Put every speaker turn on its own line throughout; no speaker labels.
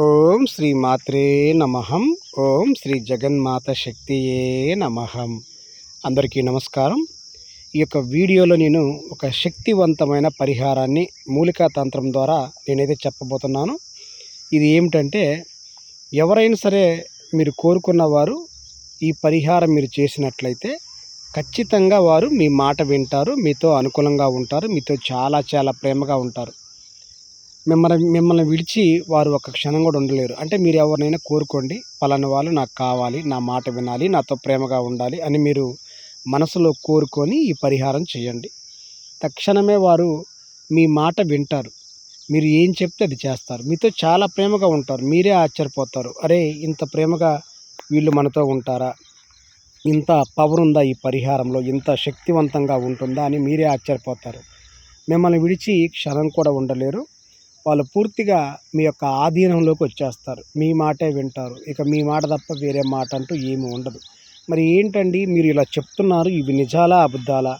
ఓం శ్రీ మాత్రే నమహం ఓం శ్రీ జగన్మాత శక్తియే నమహం అందరికీ నమస్కారం. ఈ యొక్క వీడియోలో నేను ఒక శక్తివంతమైన పరిహారాన్ని మూలికా తంత్రం ద్వారా నేనైతే చెప్పబోతున్నాను. ఇది ఏమిటంటే ఎవరైనా సరే మీరు కోరుకున్న వారు ఈ పరిహారం మీరు చేసినట్లయితే ఖచ్చితంగా వారు మీ మాట వింటారు మీతో అనుకూలంగా ఉంటారు మీతో చాలా చాలా ప్రేమగా ఉంటారు. మిమ్మల్ని మిమ్మల్ని విడిచి వారు ఒక క్షణం కూడా ఉండలేరు. అంటే మీరు ఎవరినైనా కోరుకోండి పలానా వాళ్ళు నాకు కావాలి నా మాట వినాలి నాతో ప్రేమగా ఉండాలి అని మీరు మనసులో కోరుకొని ఈ పరిహారం చేయండి. తక్షణమే వారు మీ మాట వింటారు. మీరు ఏం చెప్తే అది చేస్తారు. మీతో చాలా ప్రేమగా ఉంటారు. మీరే ఆశ్చర్యపోతారు. అరే ఇంత ప్రేమగా వీళ్ళు మనతో ఉంటారా? ఇంత పవర్ ఉందా ఈ పరిహారంలో? ఇంత శక్తివంతంగా ఉంటుందా? అని మీరే ఆశ్చర్యపోతారు. మిమ్మల్ని విడిచి క్షణం కూడా ఉండలేరు. వాళ్ళు పూర్తిగా మీ యొక్క ఆధీనంలోకి వచ్చేస్తారు. మీ మాటే వింటారు. ఇక మీ మాట తప్ప వేరే మాట అంటూ ఏమి ఉండదు. మరి ఏంటండి? మీరు ఇలా చెప్తున్నారు. ఇవి నిజాలా? అబద్ధాలా?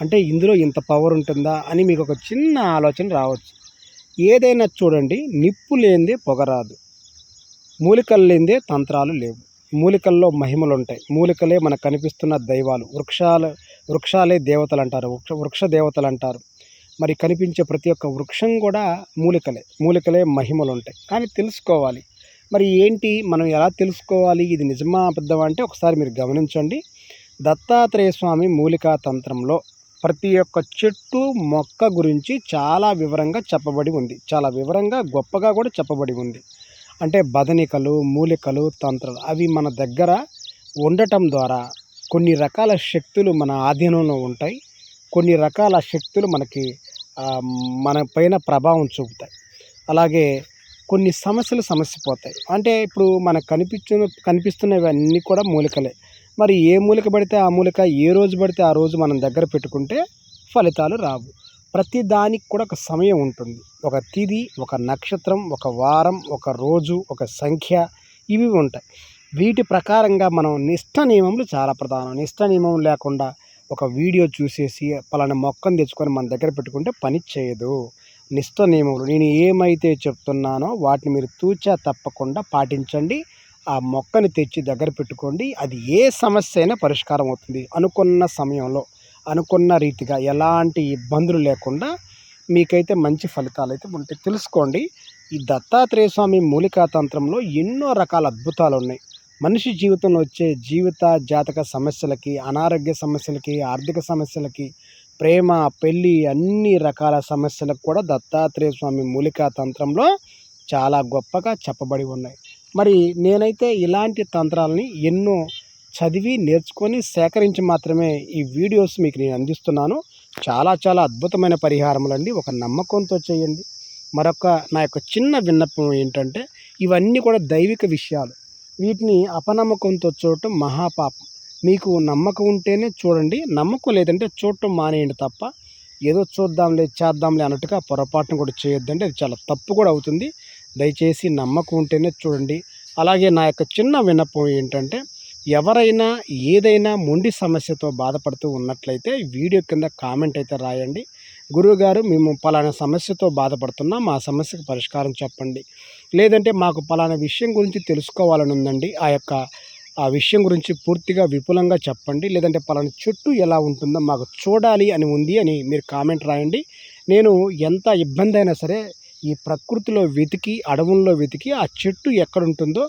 అంటే ఇందులో ఇంత పవర్ ఉంటుందా? అని మీకు ఒక చిన్న ఆలోచన రావచ్చు. ఏదైనా చూడండి. నిప్పు లేనిదే పొగరాదు మూలికలు లేనిదే తంత్రాలు లేవు. మూలికల్లో మహిమలు ఉంటాయి మూలికలే మనకు కనిపిస్తున్న దైవాలు. వృక్షాలు వృక్షాలే దేవతలు అంటారు వృక్ష వృక్ష దేవతలు అంటారు మరి కనిపించే ప్రతి ఒక్క వృక్షం కూడా మూలికలే. మూలికలే మహిమలు ఉంటాయి కానీ తెలుసుకోవాలి. మరి ఏంటి? మనం ఎలా తెలుసుకోవాలి? ఇది నిజమా? అబద్ధమా? అంటే ఒకసారి మీరు గమనించండి. దత్తాత్రేయ స్వామి మూలికా తంత్రంలో ప్రతి ఒక్క చెట్టు మొక్క గురించి చాలా వివరంగా చెప్పబడి ఉంది. చాలా వివరంగా గొప్పగా కూడా చెప్పబడి ఉంది. అంటే బదనికలు మూలికలు తంత్రాలు అవి మన దగ్గర ఉండటం ద్వారా కొన్ని రకాల శక్తులు మన ఆధీనంలో ఉంటాయి. కొన్ని రకాల శక్తులు మనకి మన పైన ప్రభావం చూపుతాయి. అలాగే కొన్ని సమస్యలు సమస్యపోతాయి అంటే ఇప్పుడు మనకు కనిపించిన కనిపిస్తున్నవి అన్నీ కూడా మూలికలే. మరి ఏ మూలిక పడితే ఆ మూలిక ఏ రోజు పడితే ఆ రోజు మనం దగ్గర పెట్టుకుంటే ఫలితాలు రావు. ప్రతి దానికి కూడా ఒక సమయం ఉంటుంది. ఒక తిది ఒక నక్షత్రం ఒక వారం ఒక రోజు ఒక సంఖ్య ఇవి ఉంటాయి. వీటి ప్రకారంగా మనం నిష్ట నియమములు చాలా ప్రధానం. నిష్ట నియమం లేకుండా ఒక వీడియో చూసేసి పలానా మొక్కను తెచ్చుకొని మన దగ్గర పెట్టుకుంటే పని చేయదు. నిష్ట నియమములు. నేను ఏమైతే చెప్తున్నానో వాటిని మీరు తూచా తప్పకుండా పాటించండి. ఆ మొక్కని తెచ్చి దగ్గర పెట్టుకోండి. అది ఏ సమస్య అయినా పరిష్కారం అవుతుంది. అనుకున్న సమయంలో అనుకున్న రీతిగా ఎలాంటి ఇబ్బందులు లేకుండా మీకైతే మంచి ఫలితాలు అయితే ఉంటాయి. తెలుసుకోండి. ఈ దత్తాత్రేయ స్వామి మూలికా తంత్రంలో ఎన్నో రకాల అద్భుతాలు ఉన్నాయి. మనిషి జీవితంలో వచ్చే జీవిత జాతక సమస్యలకి అనారోగ్య సమస్యలకి ఆర్థిక సమస్యలకి ప్రేమ పెళ్ళి అన్ని రకాల సమస్యలకు కూడా దత్తాత్రేయ స్వామి మూలికా తంత్రంలో చాలా గొప్పగా చెప్పబడి ఉన్నాయి. మరి నేనైతే ఇలాంటి తంత్రాలని ఎన్నో చదివి నేర్చుకొని సేకరించి మాత్రమే ఈ వీడియోస్ మీకు నేను అందిస్తున్నాను. చాలా చాలా అద్భుతమైన పరిహారములండి ఒక నమ్మకంతో చేయండి. మరొక నా యొక్క చిన్న విన్నపం ఏంటంటే ఇవన్నీ కూడా దైవిక విషయాలు. వీటిని అపనమ్మకంతో చూడటం మహాపాపం. మీకు నమ్మకం ఉంటేనే చూడండి. నమ్మకం లేదంటే చూడటం మానేయండి తప్ప ఏదో చూద్దాంలే చేద్దాంలే అన్నట్టుగా పొరపాటును కూడా చేయొద్దండి. అది చాలా తప్పు కూడా అవుతుంది. దయచేసి నమ్మకం ఉంటేనే చూడండి. అలాగే నా యొక్క చిన్న విన్నపం ఏంటంటే ఎవరైనా ఏదైనా మొండి సమస్యతో బాధపడుతూ ఉన్నట్లయితే వీడియో కింద కామెంట్ అయితే రాయండి. గురువుగారు మేము పలానా సమస్యతో బాధపడుతున్నాం. మా సమస్యకు పరిష్కారం చెప్పండి. లేదంటే మాకు పలానా విషయం గురించి తెలుసుకోవాలని ఉందండి. ఆ యొక్క ఆ విషయం గురించి పూర్తిగా విపులంగా చెప్పండి. లేదంటే పలానా చెట్టు ఎలా ఉంటుందో మాకు చూడాలి అని ఉంది అని మీరు కామెంట్ రాయండి. నేను ఎంత ఇబ్బంది అయినా సరే ఈ ప్రకృతిలో వెతికి అడవుల్లో వెతికి ఆ చెట్టు ఎక్కడ ఉంటుందో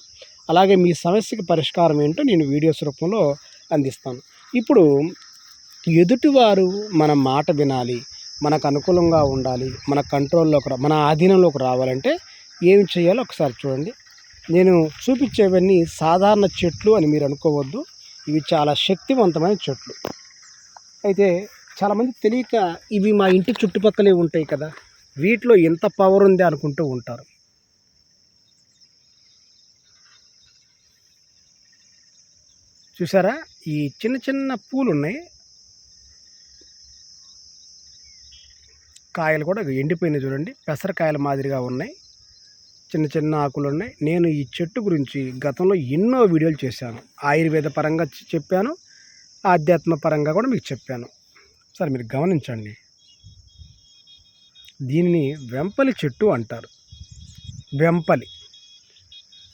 అలాగే మీ సమస్యకి పరిష్కారం ఏంటో నేను వీడియోస్ రూపంలో అందిస్తాను. ఇప్పుడు ఎదుటివారు మన మాట వినాలి మనకు అనుకూలంగా ఉండాలి మన కంట్రోల్లోకి మన ఆధీనంలోకి రావాలంటే ఏం చేయాలో ఒకసారి చూడండి. నేను చూపించేవన్నీ సాధారణ చెట్లు అని మీరు అనుకోవద్దు. ఇవి చాలా శక్తివంతమైన చెట్లు. అయితే చాలామంది తెలియక ఇవి మా ఇంటి చుట్టుపక్కలే ఉంటాయి కదా. వీటిలో ఎంత పవర్ ఉంది అనుకుంటూ ఉంటారు. చూసారా? ఈ చిన్న చిన్న పూలు ఉన్నాయి. కాయలు కూడా ఎండిపోయినాయి చూడండి. పెసరకాయల మాదిరిగా ఉన్నాయి. చిన్న చిన్న ఆకులు ఉన్నాయి. నేను ఈ చెట్టు గురించి గతంలో ఎన్నో వీడియోలు చేశాను. ఆయుర్వేద పరంగా చెప్పాను. ఆధ్యాత్మ పరంగా కూడా మీకు చెప్పాను. సరే మీరు గమనించండి. దీనిని వెంపలి చెట్టు అంటారు. వెంపలి.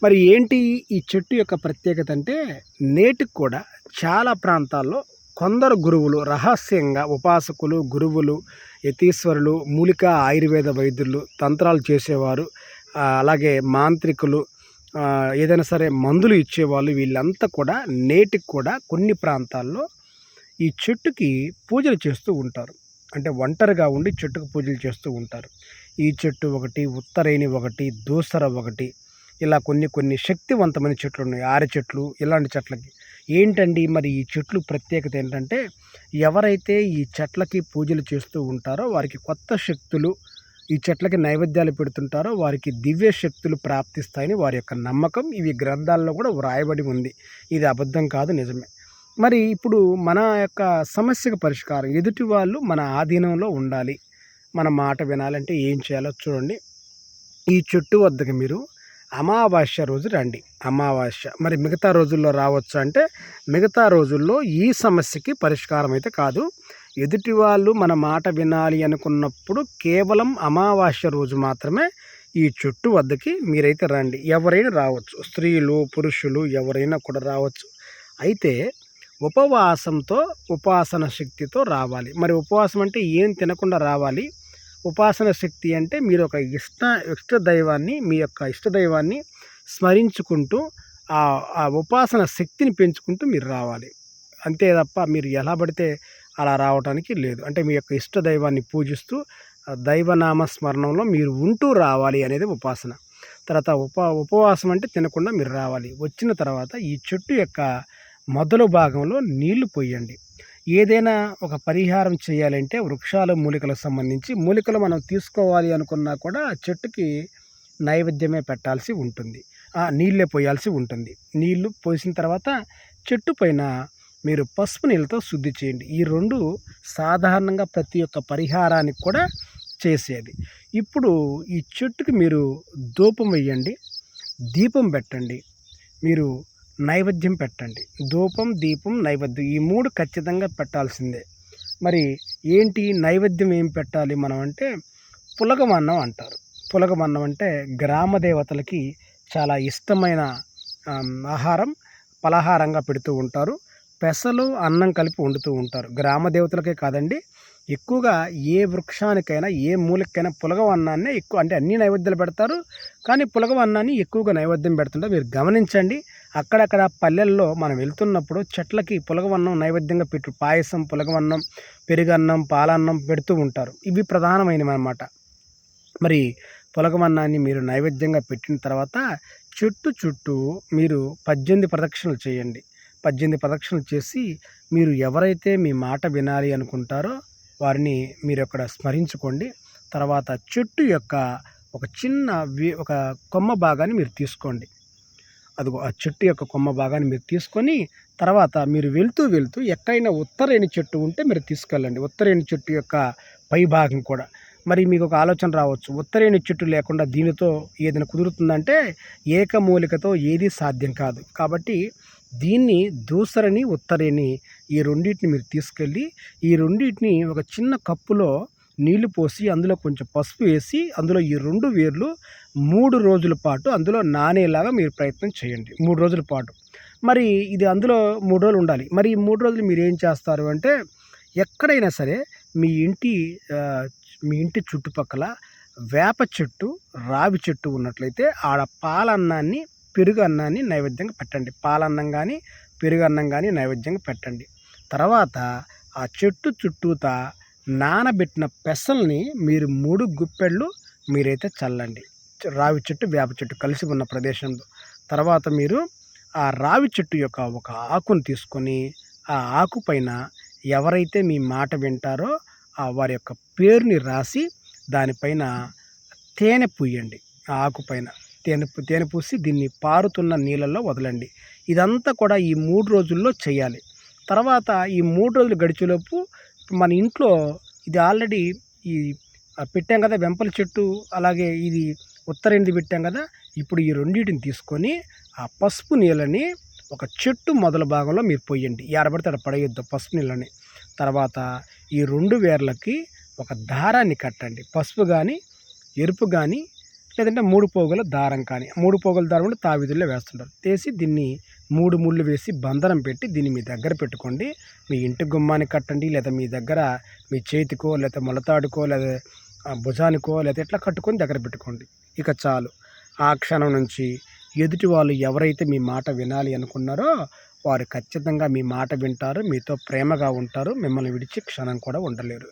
మరి ఏంటి ఈ చెట్టు యొక్క ప్రత్యేకత అంటే నేటికి కూడా చాలా ప్రాంతాల్లో కొందరు గురువులు రహస్యంగా ఉపాసకులు గురువులు యతీశ్వరులు మూలిక ఆయుర్వేద వైద్యులు తంత్రాలు చేసేవారు. అలాగే మాంత్రికులు ఏదైనా సరే మందులు ఇచ్చేవాళ్ళు వీళ్ళంతా కూడా నేటికి కూడా కొన్ని ప్రాంతాల్లో ఈ చెట్టుకి పూజలు చేస్తూ ఉంటారు. అంటే ఒంటరిగా ఉండి చెట్టుకు పూజలు చేస్తూ ఉంటారు. ఈ చెట్టు ఒకటి ఉత్తరేణి ఒకటి దూసర ఒకటి ఇలా కొన్ని కొన్ని శక్తివంతమైన చెట్లు ఉన్నాయి. ఆరి చెట్లు ఇలాంటి చెట్లకి. ఏంటండి మరి ఈ చెట్లు ప్రత్యేకత ఏంటంటే ఎవరైతే ఈ చెట్లకి పూజలు చేస్తూ ఉంటారో వారికి కొత్త శక్తులు ఈ చెట్లకి నైవేద్యాలు పెడుతుంటారో వారికి దివ్య శక్తులు ప్రాప్తిస్తాయని వారి యొక్క నమ్మకం ఇవి గ్రంథాల్లో కూడా వ్రాయబడి ఉంది. ఇది అబద్ధం కాదు నిజమే. మరి ఇప్పుడు మన యొక్క సమస్యకు పరిష్కారం. ఎదుటి వాళ్ళు మన ఆధీనంలో ఉండాలి. మన మాట వినాలంటే ఏం చేయాలో చూడండి. ఈ చెట్టు వద్దకు మీరు అమావాస్య రోజు రండి. అమావాస్య. మరి మిగతా రోజుల్లో రావచ్చు అంటే మిగతా రోజుల్లో ఈ సమస్యకి పరిష్కారం అయితే కాదు. ఎదుటి వాళ్ళు మన మాట వినాలి అనుకున్నప్పుడు కేవలం అమావాస్య రోజు మాత్రమే ఈ చెట్టు వద్దకి మీరైతే రండి. ఎవరైనా రావచ్చు. స్త్రీలు పురుషులు ఎవరైనా కూడా రావచ్చు. అయితే ఉపవాసంతో ఉపాసన శక్తితో రావాలి. మరి ఉపవాసం అంటే ఏం తినకుండా రావాలి? ఉపాసన శక్తి అంటే మీరు ఒక ఇష్ట ఇష్ట దైవాన్ని మీ యొక్క ఇష్ట దైవాన్ని స్మరించుకుంటూ ఆ ఆ ఉపాసన శక్తిని పెంచుకుంటూ మీరు రావాలి. అంతే తప్ప మీరు ఎలా పడితే అలా రావడానికి లేదు. అంటే మీ యొక్క ఇష్ట దైవాన్ని పూజిస్తూ దైవనామ స్మరణంలో మీరు ఉంటూ రావాలి అనేది ఉపాసన. తర్వాత ఉప ఉపవాసం అంటే తినకుండా మీరు రావాలి. వచ్చిన తర్వాత ఈ చెట్టు యొక్క మొదలు భాగంలో నీళ్ళు పోయండి. ఏదైనా ఒక పరిహారం చేయాలంటే వృక్షాలు మూలికలకు సంబంధించి మూలికలు మనం తీసుకోవాలి అనుకున్నా కూడా ఆ చెట్టుకి నైవేద్యమే పెట్టాల్సి ఉంటుంది. ఆ నీళ్ళే పోయాల్సి ఉంటుంది. నీళ్ళు పోసిన తర్వాత చెట్టు పైన మీరు పసుపు నీళ్ళతో శుద్ధి చేయండి. ఈ రెండు సాధారణంగా ప్రతి ఒక్క పరిహారానికి కూడా చేసేది. ఇప్పుడు ఈ చెట్టుకి మీరు ధూపం వేయండి దీపం పెట్టండి. మీరు నైవేద్యం పెట్టండి. ధూపం దీపం నైవేద్యం ఈ మూడు ఖచ్చితంగా పెట్టాల్సిందే. మరి ఏంటి నైవేద్యం ఏం పెట్టాలి మనం అంటే పులగమన్నం అంటారు. పులగమన్నం అంటే గ్రామ దేవతలకి చాలా ఇష్టమైన ఆహారం పలహారంగా పెడుతూ ఉంటారు. పెసలు అన్నం కలిపి వండుతూ ఉంటారు. గ్రామ దేవతలకే కాదండి ఎక్కువగా ఏ వృక్షానికైనా ఏ మూలకైనా పులగం అన్నాన్ని ఎక్కువ అంటే అన్ని నైవేద్యాలు పెడతారు. కానీ పులగం అన్నాన్ని ఎక్కువగా నైవేద్యం పెడుతుంటారు మీరు గమనించండి అక్కడక్కడ పల్లెల్లో మనం వెళ్తున్నప్పుడు చెట్లకి పులగవన్నం నైవేద్యంగా పెట్టు పాయసం పులగవన్నం పెరుగన్నం పాలన్నం పెడుతూ ఉంటారు. ఇవి ప్రధానమైనవి అన్నమాట. మరి పులగమన్నాన్ని మీరు నైవేద్యంగా పెట్టిన తర్వాత చుట్టూ చుట్టూ మీరు పద్దెనిమిది ప్రదక్షిణలు చేయండి. పద్దెనిమిది ప్రదక్షిణలు చేసి మీరు ఎవరైతే మీ మాట వినాలి అనుకుంటారో వారిని మీరు అక్కడ స్మరించుకోండి. తర్వాత చెట్టు యొక్క ఒక చిన్న ఒక కొమ్మ భాగాన్ని మీరు తీసుకోండి. అదిగో ఆ చెట్టు యొక్క కొమ్మ భాగాన్ని మీరు తీసుకొని తర్వాత మీరు వెళ్తూ వెళ్తూ ఎక్కడైనా ఉత్తరేణి చెట్టు ఉంటే మీరు తీసుకెళ్ళండి. ఉత్తరేణి చెట్టు యొక్క పై భాగం కూడా. మరి మీకు ఒక ఆలోచన రావచ్చు. ఉత్తరేణి చెట్టు లేకుండా దీనితో ఏదైనా కుదురుతుందంటే ఏకమూలికతో ఏది సాధ్యం కాదు. కాబట్టి దీన్ని దూసరని ఉత్తరేని ఈ రెండింటిని మీరు తీసుకెళ్ళి ఈ రెండింటిని ఒక చిన్న కప్పులో నీళ్ళు పోసి అందులో కొంచెం పసుపు వేసి అందులో ఈ రెండు వేర్లు మూడు రోజుల పాటు అందులో నానేలాగా మీరు ప్రయత్నం చేయండి. మూడు రోజుల పాటు. మరి ఇది అందులో మూడు రోజులు ఉండాలి. మరి ఈ మూడు రోజులు మీరు ఏం చేస్తారు అంటే ఎక్కడైనా సరే మీ ఇంటి మీ ఇంటి చుట్టుపక్కల వేప చెట్టు రావి చెట్టు ఉన్నట్లయితే ఆడ పాలన్నాన్ని పెరుగు అన్నాన్ని నైవేద్యంగా పెట్టండి. పాలన్నం కానీ పెరుగు అన్నం కానీ నైవేద్యంగా పెట్టండి. తర్వాత ఆ చెట్టు చుట్టూతా నానబెట్టిన పెసల్ని మీరు మూడు గుప్పెళ్ళు మీరైతే చల్లండి. రావి చెట్టు వేప చెట్టు కలిసి ఉన్న ప్రదేశంలో. తర్వాత మీరు ఆ రావి చెట్టు యొక్క ఒక ఆకును తీసుకొని ఆ ఆకు పైన ఎవరైతే మీ మాట వింటారో ఆ వారి యొక్క పేరుని రాసి దానిపైన తేనె పూయండి. ఆ ఆకు పైన. తేనె తేనె పూసి దీన్ని పారుతున్న నీళ్ళల్లో వదలండి. ఇదంతా కూడా ఈ మూడు రోజుల్లో చేయాలి. తర్వాత ఈ మూడు రోజులు గడిచేలోపు మన ఇంట్లో ఇది ఆల్రెడీ ఈ పెట్టాం కదా వెంపల చెట్టు అలాగే ఇది ఉత్తరేంది పెట్టాం కదా ఇప్పుడు ఈ రెండింటిని తీసుకొని ఆ పసుపు నీళ్ళని ఒక చెట్టు మొదల భాగంలో మీరు పోయండి. ఏడబడితే అక్కడ పడేయొద్దు పసుపు నీళ్ళని. తర్వాత ఈ రెండు వేర్లకి ఒక దారాన్ని కట్టండి. పసుపు కానీ ఎరుపు కానీ లేదంటే మూడు పోగుల దారం కానీ మూడు పోగుల దారం అంటే తావిధుల్లో వేస్తుంటారు. వేసి దీన్ని మూడు ముళ్ళు వేసి బంధనం పెట్టి దీన్ని మీ దగ్గర పెట్టుకోండి. మీ ఇంటి గుమ్మానికి కట్టండి లేదా మీ దగ్గర మీ చేతికో లేదా మొలతాడుకో లేదా భుజానికో లేదా ఇట్లా కట్టుకొని దగ్గర పెట్టుకోండి. ఇక చాలు. ఆ క్షణం నుంచి ఎదుటి వాళ్ళు ఎవరైతే మీ మాట వినాలి అనుకున్నారో వారు ఖచ్చితంగా మీ మాట వింటారు మీతో ప్రేమగా ఉంటారు మిమ్మల్ని విడిచి క్షణం కూడా ఉండలేరు.